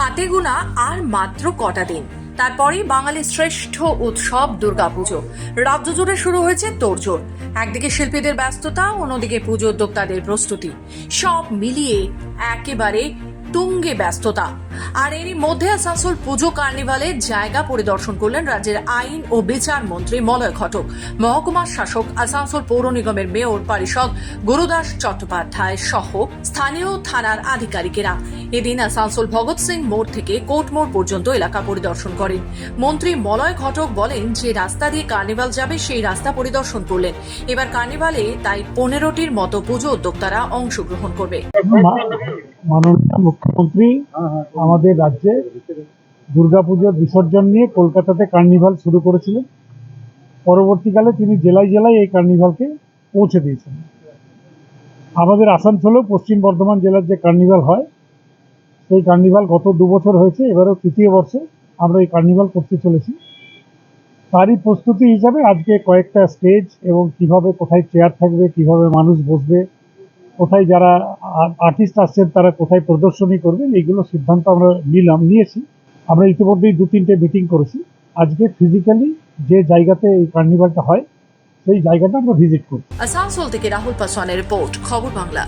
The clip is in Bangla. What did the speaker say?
হাতে গোনা আর মাত্র কটা দিন। তারপরেই বাঙালির শ্রেষ্ঠ উৎসব দুর্গাপুজো। রাজ্য জুড়ে শুরু হয়েছে তোড়জোড়। একদিকে শিল্পীদের ব্যস্ততা, অন্যদিকে পুজো উদ্যোক্তাদের প্রস্তুতি। সব মিলিয়ে একেবারে তুঙ্গে ব্যস্ততা। আর এরই মধ্যে আসানসোল পুজো কার্নিভালের জায়গা পরিদর্শন করলেন রাজ্যের আইন ও বিচার মন্ত্রী মলয় ঘটক। মহকুমার শাসক আসানসোল পৌর নিগমের মেয়র পরিষদ গুরুদাস চট্টোপাধ্যায় সহ স্থানীয় থানার আধিকারিকেরা। এদিন আসানসোল ভগৎ সিং মোড় থেকে কোর্ট মোড় পর্যন্ত এলাকা পরিদর্শন করেন। মন্ত্রী মলয় ঘটক বলেন যে রাস্তা দিয়ে কার্নিভাল যাবে সেই রাস্তা পরিদর্শন করলেন। এবার কার্নিভালে তাই পনেরোটির মতো পুজো উদ্যোক্তারা অংশগ্রহণ করবে। মাননীয় মুখ্যমন্ত্রী আমাদের রাজ্যে দুর্গাপুজোর বিসর্জন নিয়ে কলকাতাতে কার্নিভাল শুরু করেছিলেন। পরবর্তীকালে তিনি জেলায় জেলায় এই কার্নিভালকে পৌঁছে দিয়েছেন। আমাদের আসানসোলেও পশ্চিম বর্ধমান জেলার যে কার্নিভাল হয়, সেই কার্নিভাল গত দু বছর হয়েছে, এবারও তৃতীয় বর্ষে আমরা এই কার্নিভাল করতে চলেছি। তারই প্রস্তুতি হিসাবে আজকে কয়েকটা স্টেজ এবং কীভাবে কোথায় চেয়ার থাকবে, কীভাবে মানুষ বসবে কোথায় যারা আর্টিস্ট আসছেন, তারা কোথায় প্রদর্শনী করবেন, এইগুলো সিদ্ধান্ত আমরা নিলাম, নিয়েছি। আমরা ইতিমধ্যেই দু তিনটে মিটিং করেছি। আজকে ফিজিক্যালি যে জায়গাতে এই কার্নিভালটা হয়, সেই জায়গাটা আমরা ভিজিট করি আসানসোল থেকে রাহুল পাসওয়ানের রিপোর্ট, খবর বাংলা।